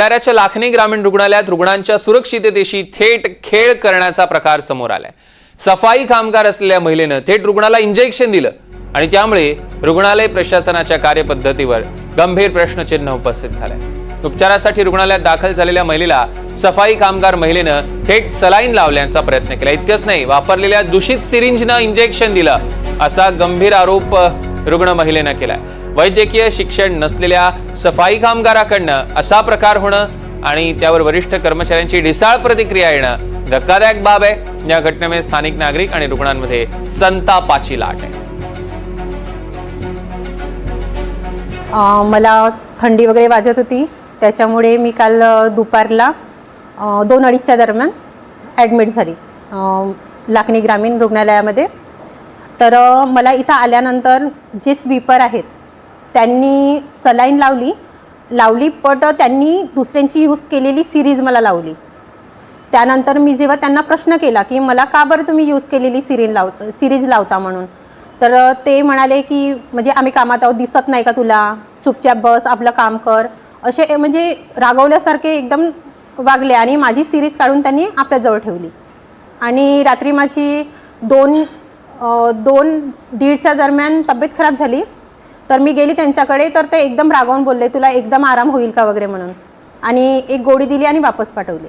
साताऱ्याच्या लाखनी ग्रामीण रुग्णालयात रुग्णांच्या सुरक्षिततेशी थेट खेळ करण्याचा प्रकार समोर आलाय. सफाई कामगार असलेल्या महिलेनं थेट रुग्णाला इंजेक्शन दिलं आणि त्यामुळे रुग्णालय प्रशासनाच्या कार्यपद्धतीवर गंभीर प्रश्नचिन्ह उपस्थित झालंय. उपचारासाठी रुग्णालयात दाखल झालेल्या महिलेला सफाई कामगार महिलेनं थेट सलाईन लावण्याचा प्रयत्न केला. इतकंच नाही वापरलेल्या दूषित सिरिंजनं इंजेक्शन दिलं असा गंभीर आरोप रुग्ण महिलेनं केलाय. वैद्यकीय शिक्षण नसलेल्या सफाई कामगाराकडनं असा प्रकार होणं आणि त्यावर वरिष्ठ कर्मचाऱ्यांची ढिसाळ प्रतिक्रिया येणं धक्कादायक बाब आहे. या घटनेमुळे स्थानिक नागरिक आणि रुग्णांमध्ये संतापाची लाट आहे. मला थंडी वगैरे वाजत होती. त्याच्यामुळे मी काल दुपारला दोन अडीचच्या दरम्यान ॲडमिट झाली लाखनी ग्रामीण रुग्णालयामध्ये. तर मला इथं आल्यानंतर जे स्वीपर आहेत त्यांनी सलाईन लावली. लावली बट त्यांनी दुसऱ्यांची यूज केलेली सिरीज मला लावली. त्यानंतर मी जेव्हा त्यांना प्रश्न केला की मला का बरं तुम्ही यूज केलेली सिरीन लाव सिरीज लावता म्हणून? तर ते म्हणाले की म्हणजे आम्ही कामात आहोत दिसत नाही का तुला? चुपचाप बस आपलं काम कर. असे म्हणजे रागवल्यासारखे एकदम वागले आणि माझी सिरीज काढून त्यांनी आपल्याजवळ ठेवली. आणि रात्री माझी दोन दोन दीडच्या दरम्यान तब्येत खराब झाली. तर मी गेली त्यांच्याकडे तर ते एकदम रागावून बोलले तुला एकदम आराम होईल का? वगैरे म्हणून. आणि एक गोळी दिली आणि वापस पाठवली.